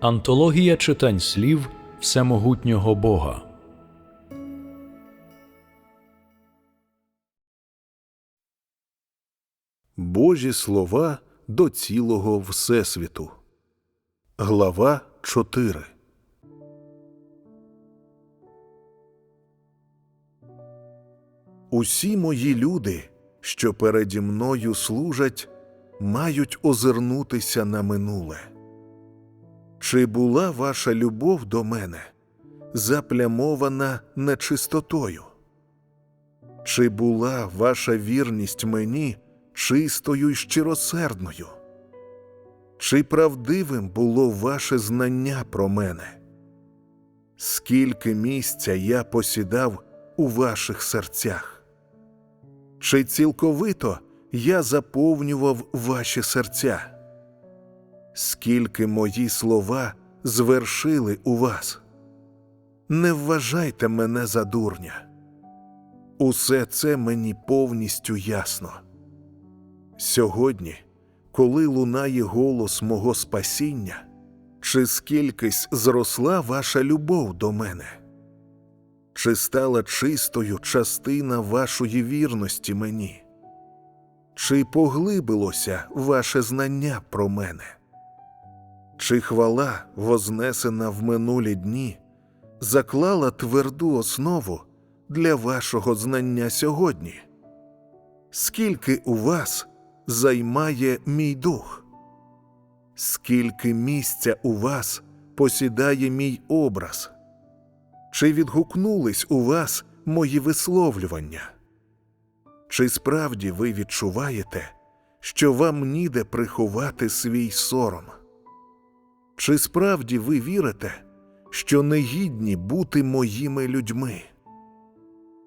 Антологія читань слів Всемогутнього Бога. Божі слова до цілого Всесвіту. Глава 4 Усі мої люди, що переді мною служать, мають озирнутися на минуле. Чи була ваша любов до мене заплямована нечистотою? Чи була ваша вірність мені чистою й щиросердною? Чи правдивим було ваше знання про мене? Скільки місця я посідав у ваших серцях? Чи цілковито я заповнював ваші серця? Скільки мої слова звершили у вас? Не вважайте мене за дурня. Усе це мені повністю ясно. Сьогодні, коли лунає голос мого спасіння, чи скількись зросла ваша любов до мене? Чи стала чистою частина вашої вірності мені? Чи поглибилося ваше знання про мене? Чи хвала, вознесена в минулі дні, заклала тверду основу для вашого знання сьогодні? Скільки у вас займає мій дух? Скільки місця у вас посідає мій образ? Чи відгукнулись у вас мої висловлювання? Чи справді ви відчуваєте, що вам ніде приховати свій сором? Чи справді ви вірите, що негідні бути моїми людьми?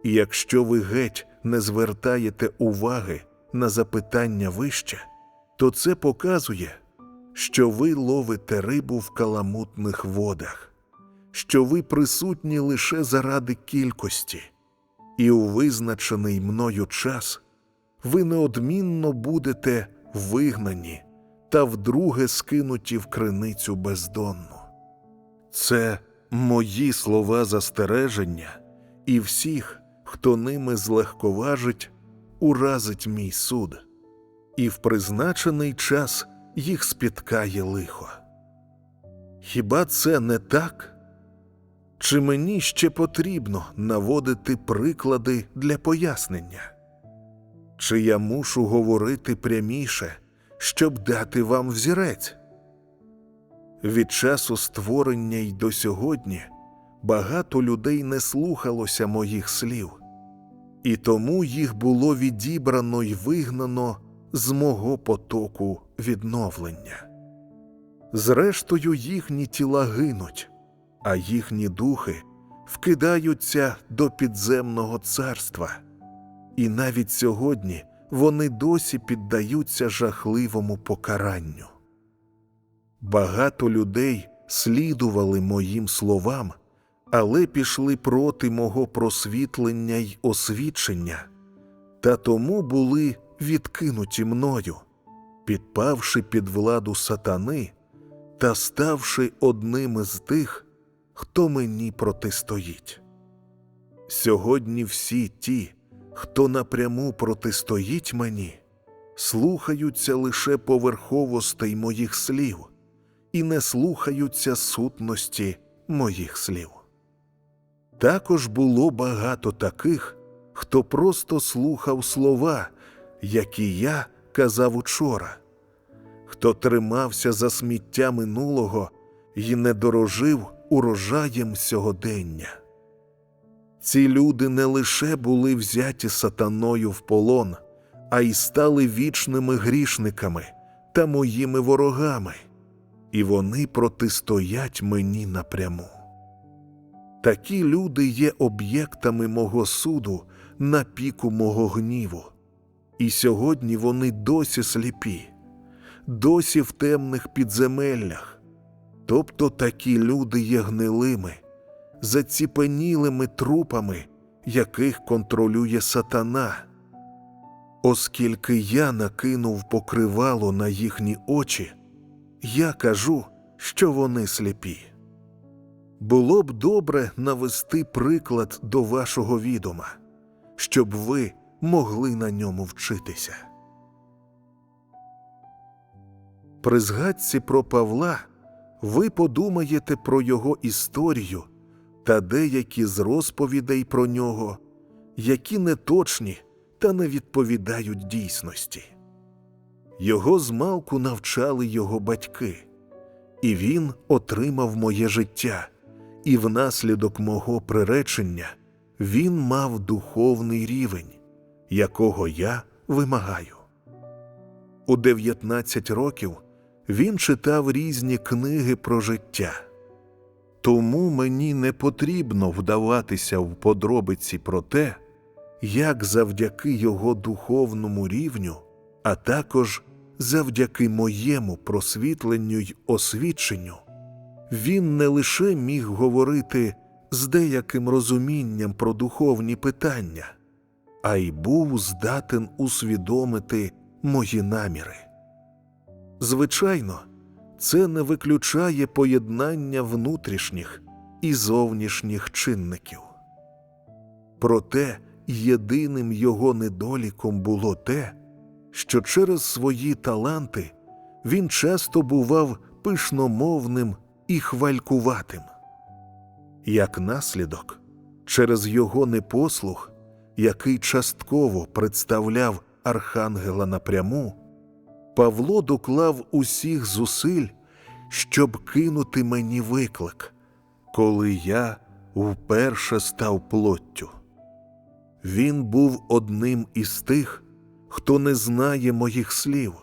І якщо ви геть не звертаєте уваги на запитання вище, то це показує, що ви ловите рибу в каламутних водах, що ви присутні лише заради кількості, і у визначений мною час ви неодмінно будете вигнані та вдруге скинуті в криницю бездонну. Це мої слова застереження, і всіх, хто ними злегковажить, уразить мій суд, і в призначений час їх спіткає лихо. Хіба це не так? Чи мені ще потрібно наводити приклади для пояснення? Чи я мушу говорити пряміше, щоб дати вам взірець? Від часу створення й до сьогодні багато людей не слухалося моїх слів, і тому їх було відібрано й вигнано з мого потоку відновлення. Зрештою, їхні тіла гинуть, а їхні духи вкидаються до підземного царства, і навіть сьогодні вони досі піддаються жахливому покаранню. Багато людей слідували моїм словам, але пішли проти мого просвітлення й освічення, та тому були відкинуті мною, підпавши під владу сатани та ставши одним із тих, хто мені протистоїть. Сьогодні всі ті, хто напряму протистоїть мені, слухаються лише поверховостей моїх слів і не слухаються сутності моїх слів. Також було багато таких, хто просто слухав слова, які я казав учора, хто тримався за сміття минулого і не дорожив урожаєм сьогодення. Ці люди не лише були взяті сатаною в полон, а й стали вічними грішниками та моїми ворогами, і вони протистоять мені напряму. Такі люди є об'єктами мого суду на піку мого гніву, і сьогодні вони досі сліпі, досі в темних підземеллях. Тобто такі люди є гнилими, заціпенілими трупами, яких контролює сатана. Оскільки я накинув покривало на їхні очі, я кажу, що вони сліпі. Було б добре навести приклад до вашого відома, щоб ви могли на ньому вчитися. При згадці про Павла ви подумаєте про його історію та деякі з розповідей про нього, які неточні та не відповідають дійсності. Його змалку навчали його батьки, і він отримав моє життя, і внаслідок мого приречення він мав духовний рівень, якого я вимагаю. У 19 років він читав різні книги про життя. Тому мені не потрібно вдаватися в подробиці про те, як завдяки його духовному рівню, а також завдяки моєму просвітленню й освіченню, він не лише міг говорити з деяким розумінням про духовні питання, а й був здатен усвідомити мої наміри. Звичайно, це не виключає поєднання внутрішніх і зовнішніх чинників. Проте єдиним його недоліком було те, що через свої таланти він часто бував пишномовним і хвалькуватим. Як наслідок, через його непослух, який частково представляв архангела напряму, Павло доклав усіх зусиль, щоб кинути мені виклик, коли я вперше став плоттю. Він був одним із тих, хто не знає моїх слів,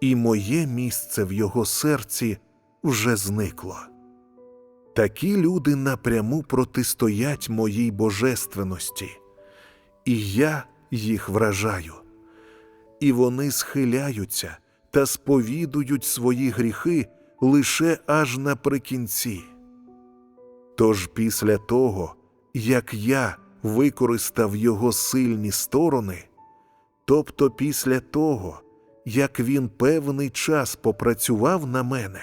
і моє місце в його серці вже зникло. Такі люди напряму протистоять моїй божественності, і я їх вражаю і вони схиляються та сповідують свої гріхи лише аж наприкінці. Тож після того, як я використав його сильні сторони, тобто після того, як він певний час попрацював на мене,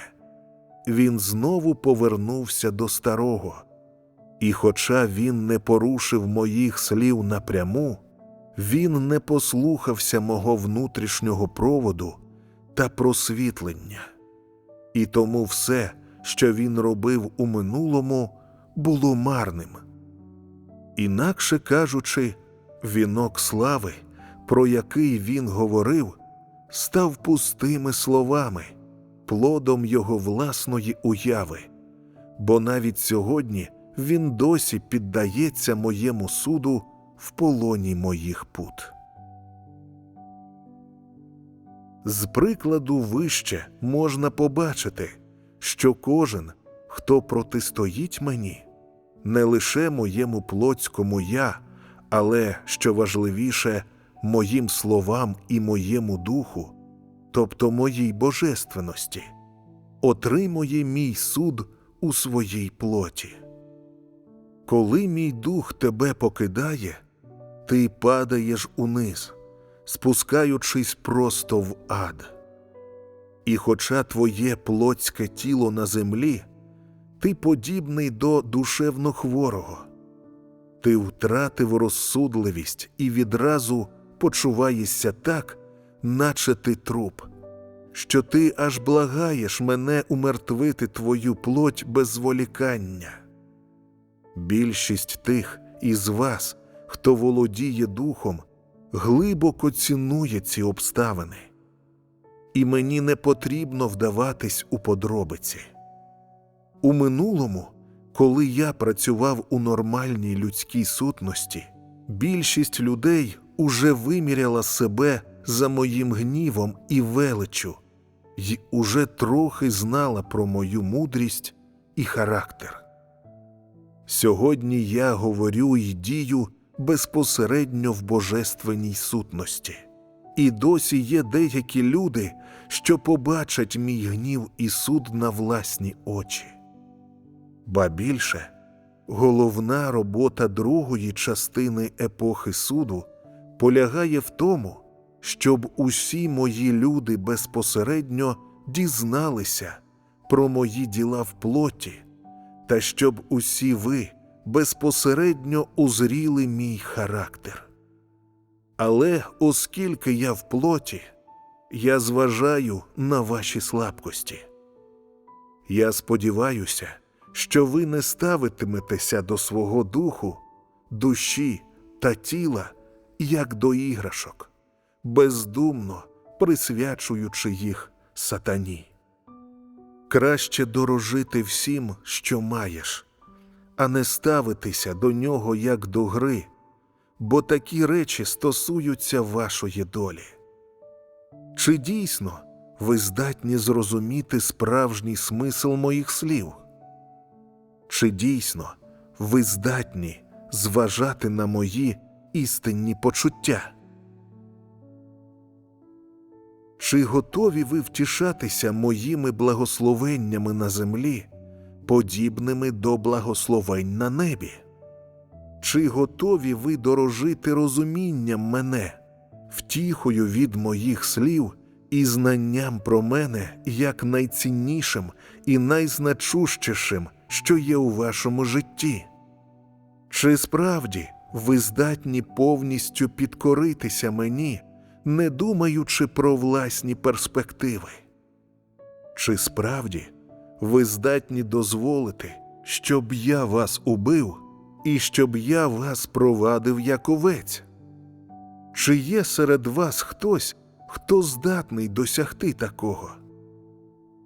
він знову повернувся до старого, і, хоча він не порушив моїх слів напряму, він не послухався мого внутрішнього проводу та просвітлення, і тому все, що він робив у минулому, було марним. Інакше кажучи, вінок слави, про який він говорив, став пустими словами, плодом його власної уяви, бо навіть сьогодні він досі піддається моєму суду в полоні моїх пут. З прикладу вище можна побачити, що кожен, хто протистоїть мені, не лише моєму плотському я, але, що важливіше, моїм словам і моєму духу, тобто моїй божественності, отримує мій суд у своїй плоті. Коли мій дух тебе покидає, ти падаєш униз, спускаючись просто в ад. І хоча твоє плотське тіло на землі, ти подібний до душевно хворого, ти втратив розсудливість і відразу почуваєшся так, наче ти труп, що ти аж благаєш мене умертвити твою плоть без зволікання. Більшість тих із вас, хто володіє духом, глибоко цінує ці обставини, і мені не потрібно вдаватись у подробиці. У минулому, коли я працював у нормальній людській сутності, більшість людей уже виміряла себе за моїм гнівом і величчю, й уже трохи знала про мою мудрість і характер. Сьогодні я говорю і дію безпосередньо в божественній сутності, і досі є деякі люди, що побачать мій гнів і суд на власні очі. Ба більше, головна робота другої частини епохи суду полягає в тому, щоб усі мої люди безпосередньо дізналися, про мої діла в плоті, та щоб усі ви безпосередньо узріли мій характер. Але оскільки я в плоті, я зважаю на ваші слабкості. Я сподіваюся, що ви не ставитиметеся до свого духу, душі та тіла як до іграшок, бездумно присвячуючи їх сатані. Краще дорожити всім, що маєш, а не ставитися до нього як до гри, бо такі речі стосуються вашої долі. Чи дійсно ви здатні зрозуміти справжній смисл моїх слів? Чи дійсно ви здатні зважати на мої істинні почуття? Чи готові ви втішатися моїми благословеннями на землі, подібними до благословень на небі? Чи готові ви дорожити розумінням мене, втіхою від моїх слів і знанням про мене як найціннішим і найзначущішим, що є у вашому житті? Чи справді ви здатні повністю підкоритися мені, не думаючи про власні перспективи? Чи справді ви здатні дозволити, щоб я вас убив і щоб я вас провадив як овець? Чи є серед вас хтось, хто здатний досягти такого?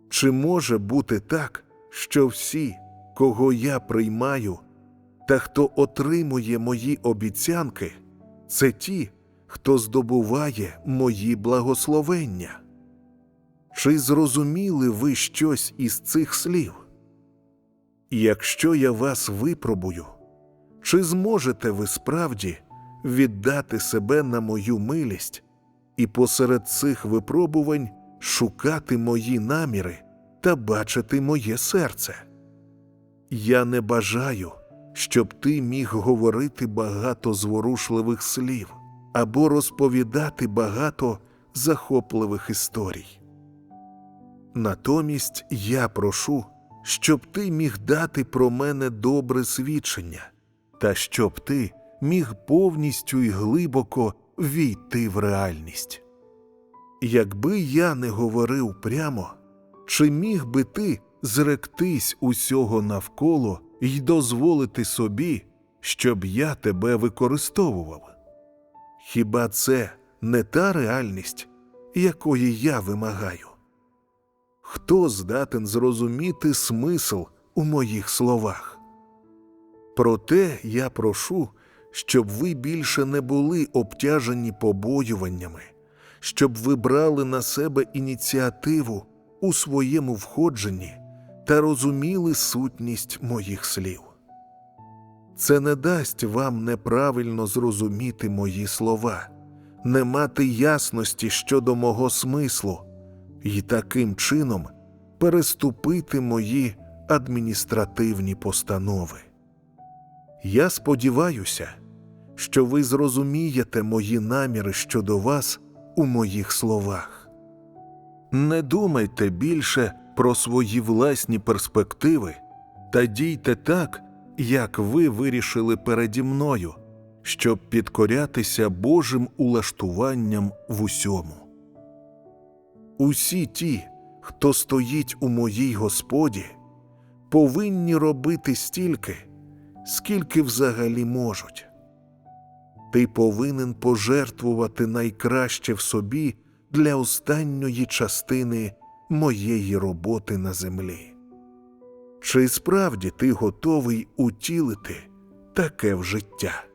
Чи може бути так, що всі, кого я приймаю, та хто отримує мої обіцянки, це ті, хто здобуває мої благословення? Чи зрозуміли ви щось із цих слів? Якщо я вас випробую, чи зможете ви справді віддати себе на мою милість і посеред цих випробувань шукати мої наміри та бачити моє серце? Я не бажаю, щоб ти міг говорити багато зворушливих слів або розповідати багато захопливих історій. Натомість я прошу, щоб ти міг дати про мене добре свідчення, та щоб ти міг повністю і глибоко війти в реальність. Якби я не говорив прямо, чи міг би ти зректись усього навколо й дозволити собі, щоб я тебе використовував? Хіба це не та реальність, якої я вимагаю? Хто здатен зрозуміти смисл у моїх словах? Проте я прошу, щоб ви більше не були обтяжені побоюваннями, щоб ви брали на себе ініціативу у своєму входженні та розуміли сутність моїх слів. Це не дасть вам неправильно зрозуміти мої слова, не мати ясності щодо мого смислу і таким чином переступити мої адміністративні постанови. Я сподіваюся, що ви зрозумієте мої наміри щодо вас у моїх словах. Не думайте більше про свої власні перспективи та дійте так, як ви вирішили переді мною, щоб підкорятися Божим улаштуванням в усьому. Усі ті, хто стоїть у моїй Господі, повинні робити стільки, скільки взагалі можуть. Ти повинен пожертвувати найкраще в собі для останньої частини моєї роботи на землі. Чи справді ти готовий утілити таке в життя?